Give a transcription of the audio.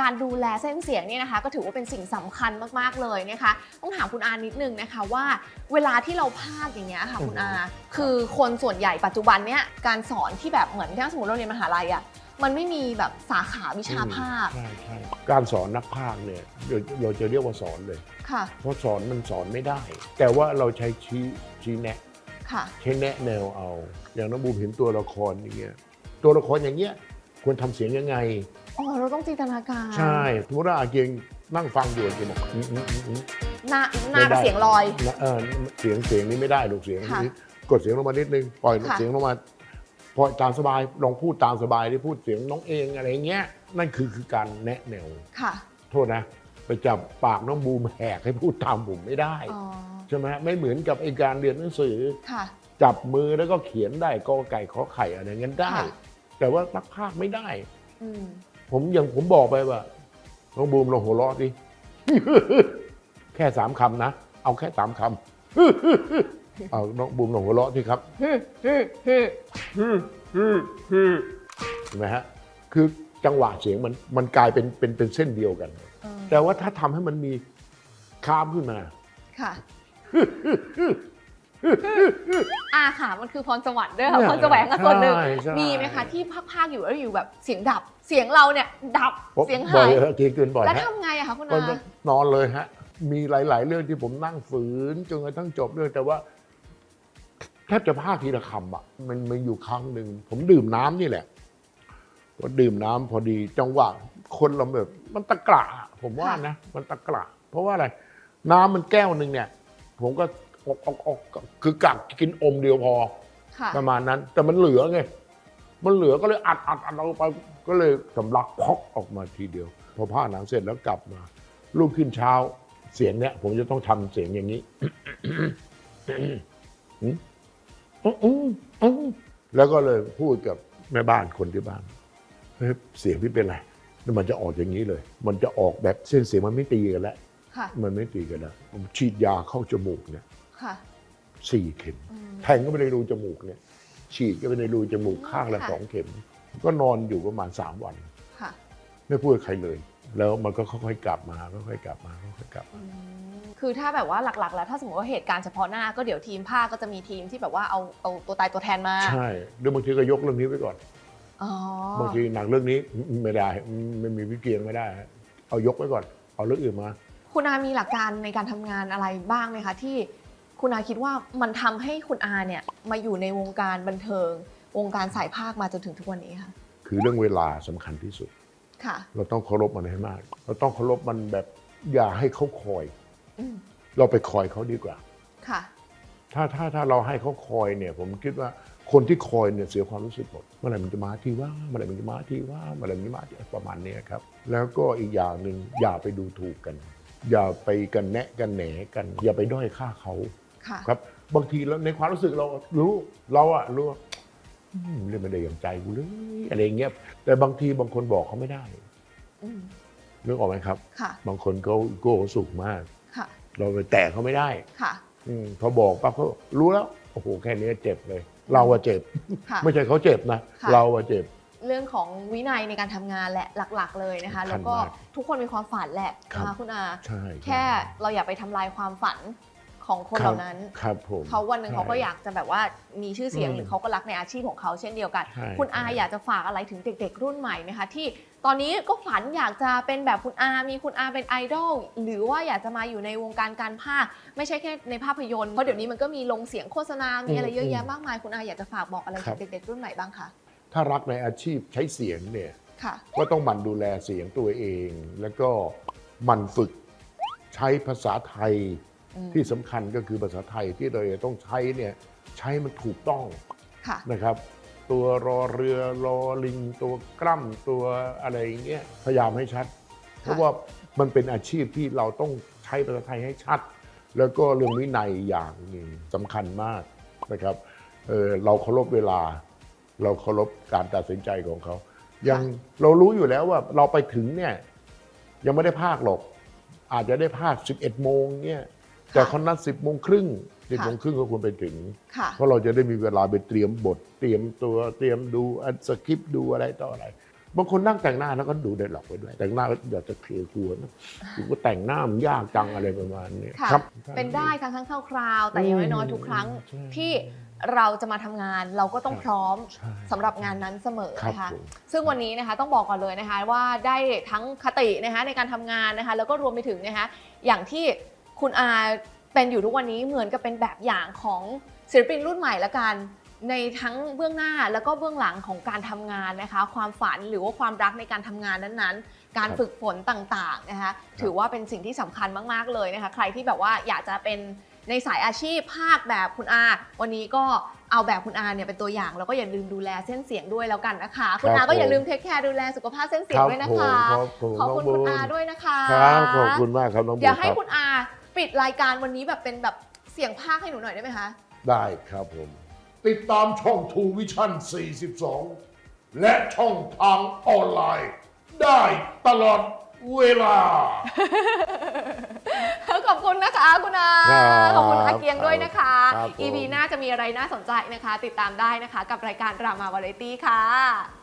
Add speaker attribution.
Speaker 1: การดูแลเส้นเสียงเนี่ยนะคะ ก็ถือว่าเป็นสิ่งสำคัญมากๆเลยนะคะ ต้องถามคุณอานิดนึงนะคะว่าเวลาที่เราพากย์อย่างเงี้ยค่ะคุณอาคือคนส่วนใหญ่ปัจจุบันเนี่ยการสอนที่แบบเหมือนถ้าสมมติเราเรียนมหาลัยอะมันไม่มีแบบสาขาวิชาภาค
Speaker 2: ใช่ใช่การสอนนักพากย์เนี่ยเราเราจะเรียกว่าสอนเลย
Speaker 1: ค่ะ
Speaker 2: เพราะสอนมันสอนไม่ได้ แต่ว่าเราใช้ชี้ชี้แนะ
Speaker 1: ค่ะ
Speaker 2: ใช้แนะแนวเอา อย่างน้องบูมเห็นตัวละครอย่างเงี้ยตัวละครอย่างเงี้ยควรทำเสียงยังไง
Speaker 1: อ๋อเราต้องจินตนาการ
Speaker 2: ใช่สมมติว่าอาเกียงนั่งฟังอยู่อาเกียงบอกอืมอืมอืมอืม
Speaker 1: หน้าหน้ากับเสียงลอย
Speaker 2: นะเออเสียงเสียงนี้ไม่ได้ลูกเสียง
Speaker 1: ค่ะ
Speaker 2: นี้กดเสียงลงมานิดนึงปล่อย
Speaker 1: ค่ะ
Speaker 2: เสียงลงมาพอตามสบายลองพูดตามสบายที่พูดเสียงน้องเองอะไรเงี้ยนั่นคือคือการแนะแนว
Speaker 1: ค่ะ
Speaker 2: โทษนะ ไปจับปากน้องบูมแหกให้พูดตามผมไม่ได้
Speaker 1: อ๋อ
Speaker 2: ใช่ไหมไม่เหมือนกับไอการเรียนหนังสือ
Speaker 1: ค่ะ
Speaker 2: จับมือแล้วก็เขียนได้กอไก่ขอไข่อะไรเงี้ยได้
Speaker 1: ค่ะ
Speaker 2: แต่ว่านักพากย์ไม่ได้
Speaker 1: อืม
Speaker 2: ผมอย่างผมบอกไปว่าน้องบูมลองหัวเราะดิแค่สามคำนะ เอาแค่สามคำเอาน้องบูมลองหัวเราะสิครับ
Speaker 1: ฮึฮึฮึ
Speaker 2: เห็นไหมฮะ คือจังหวะเสียงมันมันกลายเป็นเป็นเป็นเส้นเดียวกัน
Speaker 1: เออ
Speaker 2: แต่ว่าถ้าทำให้มันมีข้ามขึ้นมา
Speaker 1: ค่ะ อาค่ะมันคือพรสวรรค์ด้วยค่ะ
Speaker 2: เนี่ย
Speaker 1: พรแสวงอะส่วนหนึ่ง
Speaker 2: ใช่ใช่
Speaker 1: มีไหมคะที่ภาคๆอยู่แล้วอยู่แบบเสียงดับ เสียงเราเนี่ยดับ
Speaker 2: ผม
Speaker 1: เสียง
Speaker 2: บ่
Speaker 1: หา
Speaker 2: อย
Speaker 1: ย
Speaker 2: เออเกินเกินบ่อย
Speaker 1: แล้ว
Speaker 2: ฮะ
Speaker 1: ทำไงอะคะคุณ
Speaker 2: ก็
Speaker 1: อา
Speaker 2: นอนเลยฮะ มีหลาย ๆ เรื่องที่ผมนั่งฝืนจนกระทั่งจบเรื่องแต่ว่าแทบจะพากทีละคำอะ มันมีอยู่ครั้งหนึ่งผมดื่มน้ำนี่แหละก็ดื่มน้ำพอดีจังหวะคนเราแบบมันตะกระอะผมว่านะ มันตะกระเพราะว่าอะไร น้ำมันแก้วหนึ่งเนี่ย ผมก็ ออกออกออกคือกะกินอมเดียวพอ
Speaker 1: ค่ะ
Speaker 2: ประมาณนั้น แต่มันเหลือไง มันเหลือก็เลยอัดอัดอัดเอาไปก็เลยสำลักพอกออกมาทีเดียว พอผ้าหนังเสร็จแล้วกลับมาลุกขึ้นเช้าเสียงเนี้ยผมจะต้องทำเสียงอย่างนี้ อืมอืมอืมอืมแล้วก็เลยพูดกับแม่บ้านคนที่บ้านเฮ้ยเสียงพี่เป็นไรแล้วมันจะออกอย่างนี้เลย มันจะออกแบบเส้นเสียงมันไม่ตีกันแล้ว
Speaker 1: ค่ะ
Speaker 2: มันไม่ตีกันแล้วผมฉีดยาเข้าจมูกเนี่ย
Speaker 1: ค่ะ
Speaker 2: สี่เข็ม
Speaker 1: อืม
Speaker 2: แทงก็ไปในรูจมูกเนี่ย ฉีดก็ไปในรูจมูกข้างละ
Speaker 1: ค่ะ
Speaker 2: สองเข็ม ก็นอนอยู่ประมาณสามวัน
Speaker 1: ค่ะ
Speaker 2: ไม่พูดกับใครเลย แล้วมันก็ค่อยๆกลับมาค่อยๆกลับมาค่อยๆกลับมา
Speaker 1: อืมคือถ้าแบบว่าหลักๆ แล้วถ้าสมมติว่าเหตุการณ์เฉพาะหน้าก็เดี๋ยวทีมภาคก็จะมีทีมที่แบบว่าเอาเอาตัวตายตัวแทนมา
Speaker 2: ใช่หรือบางทีก็ยกเรื่องนี้ไว้ก่อน
Speaker 1: อ๋อบา
Speaker 2: งทีหนังเรื่องนี้ไม่ได้ไม่มีวิเกียงไม่ได้เอายกไว้ก่อน เอาเรื่องอื่นมา
Speaker 1: คุณอามีหลักการในการทำงานอะไรบ้างไหมคะที่ คุณอาคิดว่ามันทำให้คุณอาเนี่ยมาอยู่ในวงการบันเทิง วงการสายภาคมาจนถึงทุกวันนี้ค่ะ
Speaker 2: คือเรื่องเวลาสำคัญที่สุด
Speaker 1: ค่ะ
Speaker 2: เราต้องเคารพมันให้มาก เราต้องเคารพมันแบบอย่าให้เขาคอย
Speaker 1: อืม
Speaker 2: เราไปคอยเขาดีกว่า
Speaker 1: ค่ะ
Speaker 2: ถ้าถ้าถ้าเราให้เขาคอยเนี่ย ผมคิดว่าคนที่คอยเนี่ยเสียความรู้สึกหมดเมื่อไหร่มันจะมาที่ว่าเมื่อไหร่มันจะมาที่ว่าเมื่อไหร่มันจะมาที่ประมาณเนี้ยครับ แล้วก็อีกอย่างหนึ่งอย่าไปดูถูกกัน อย่าไปกันแนะกันแหนกัน อย่าไปด้อยค่าเขา
Speaker 1: ค่ะ
Speaker 2: ครับ บางทีแล้วในความรู้สึกเรารู้เราอะรู้ว่าอืมเรื่องไม่ได้อย่างใจกูเลยอะไรอย่างเงี้ยแต่บางทีบางคนบอกเขาไม่ได้
Speaker 1: อืม
Speaker 2: นึกออกไหมครับ
Speaker 1: ค่ะ
Speaker 2: บางคนเขาโก้สุขมาก
Speaker 1: ค่ะ
Speaker 2: เราไปแตะเขาไม่ได้
Speaker 1: ค่ะ
Speaker 2: อืมพอบอกปั๊บเขารู้แล้วโอ้โหแค่นี้เจ็บเลย เราอะเจ็บ
Speaker 1: ค่ะ
Speaker 2: ไม่ใช่เขาเจ็บนะ
Speaker 1: ค่ะ
Speaker 2: เราอะเจ็บ
Speaker 1: เรื่องของวินัยในการทำงานแหละหลัก ๆ เลยนะคะ
Speaker 2: สำคัญ
Speaker 1: แล้วก็
Speaker 2: มาก
Speaker 1: ทุกคนมีความฝันแหละ
Speaker 2: ครั
Speaker 1: นะ
Speaker 2: บ
Speaker 1: คะคุณอา
Speaker 2: ใช่
Speaker 1: แค่เราอย่าไปทำลายความฝัน ของคนเหล่านั้น
Speaker 2: ครับผม
Speaker 1: เขาวันหนึ่ง
Speaker 2: ใช่
Speaker 1: เขาก็อยากจะแบบว่ามีชื่อเสียง
Speaker 2: อืม
Speaker 1: หรือเขาก็รักในอาชีพของเขาเช่นเดียวกัน
Speaker 2: ใช่
Speaker 1: คุณอา
Speaker 2: ใช่
Speaker 1: อยากจะฝากอะไรถึงเด็ก ๆ รุ่นใหม่ไหมคะที่ตอนนี้ก็ฝันอยากจะเป็นแบบคุณอา มีคุณอาเป็นไอดอลหรือว่าอยากจะมาอยู่ในวงการการพากย์ไม่ใช่แค่ในภาพยนตร์เพราะเดี๋ยวนี้มันก็มีลงเสียงโฆษณา มีอะไรเยอะแยะมากมายคุณอาอยากจะฝากบอกอะไรถึงเด็กๆรุ่นใหม่บ้างคะ
Speaker 2: ถ้ารักในอาชีพใช้เสียงเนี่ย
Speaker 1: ค่ะ
Speaker 2: ก็ต้องหมั่นดูแลเสียงตัวเอง แล้วก็หมั่นฝึกใช้ภาษาไทย
Speaker 1: อืม
Speaker 2: ที่สำคัญก็คือภาษาไทยที่เราจะต้องใช้เนี่ยใช้มันถูกต้อง
Speaker 1: ค่ะ
Speaker 2: นะครับ ตัวรอเรือรอลิง ตัวกล้ำตัวอะไรอย่างเงี้ยพยายามให้ชัด เพราะว่ามันเป็นอาชีพที่เราต้องใช้ภาษาไทยให้ชัด แล้วก็เรื่องวินัยอย่างหนึ่งสำคัญมากนะครับเออเราเคารพเวลา เราเคารพการตัดสินใจของเขายังเรารู้อยู่แล้วว่าเราไปถึงเนี่ยยังไม่ได้ภาคหรอก อาจจะได้ภาค 11 โมงเนี่ย แต่เขานัด10โมงครึ่ง10โมงครึ่งก็ควรไปถึง
Speaker 1: ค่ะ
Speaker 2: เพราะเราจะได้มีเวลาไปเตรียมบท เตรียมตัวเตรียมดูอันสคริปต์ดูอะไรต่ออะไรบางคนนั่งแต่งหน้าแล้วก็ดูเด็ดหลอกไปด้วย แต่งหน้าก็อยากจะเคลียร์หัวนะกูก็แต่งหน้ามันยากจังอะไรประมาณนี้
Speaker 1: ค่ะ
Speaker 2: ครับ
Speaker 1: เป็นได้ครั้งครั้งคราวๆแต่อย่างน้อยๆทุกครั้ง
Speaker 2: ใช่
Speaker 1: ที่เราจะมาทำงานเราก็ต้อง
Speaker 2: ครับ
Speaker 1: พร้อม
Speaker 2: ใช่
Speaker 1: สำหรับงานนั้นเสมอ
Speaker 2: ครับ
Speaker 1: นะคะ
Speaker 2: ผม
Speaker 1: ซึ่งวันนี้นะคะต้องบอกก่อนเลยนะคะว่าได้ทั้งคตินะคะในการทำงานนะคะแล้วก็รวมไปถึงนะคะอย่างที่ คุณอาเป็นอยู่ทุกวันนี้เหมือนกับเป็นแบบอย่างของศิลปินรุ่นใหม่ละกัน ในทั้งเบื้องหน้าแล้วก็เบื้องหลังของการทำงานนะคะ ความฝันหรือว่าความรักในการทำงานนั้นๆ การ
Speaker 2: ครับ
Speaker 1: ฝึกฝนต่างๆนะคะถือว่าเป็นสิ่งที่สำคัญมากๆเลยนะคะ ใครที่แบบว่าอยากจะเป็นในสายอาชีพภาคแบบคุณอา วันนี้ก็เอาแบบคุณอาเนี่ยเป็นตัวอย่างแล้วก็อย่าลืมดูแลเส้นเสียงด้วยแล้วกันนะคะ คุณอาก็อย่าลืมเทคแคร์ดูแลสุขภาพเส้นเสียงด้วยนะคะ
Speaker 2: ครับผม
Speaker 1: ขอบคุณ
Speaker 2: น้
Speaker 1: คุณ
Speaker 2: ง
Speaker 1: อา
Speaker 2: บูม
Speaker 1: ด้วยนะคะ
Speaker 2: ครับขอบคุณมากครับน้องบูม
Speaker 1: เดี๋ยวให้
Speaker 2: ครับ
Speaker 1: คุณอา ปิดรายการวันนี้แบบเป็นแบบเสียงภาคให้หนูหน่อยได้ไหมคะ
Speaker 2: ได้ครับผม ติดตามช่องทูวิชั่น 42 และช่องทางออนไลน์ ได้ตลอดเวลา
Speaker 1: ขอบคุณนะคะคุณอา
Speaker 2: ครับ
Speaker 1: ขอบคุณอาเกียงด้วยนะคะ
Speaker 2: ครับผม
Speaker 1: EP หน้าจะมีอะไรน่าสนใจนะคะ ติดตามได้นะคะ กับรายการรามาวาไรตี้ค่ะ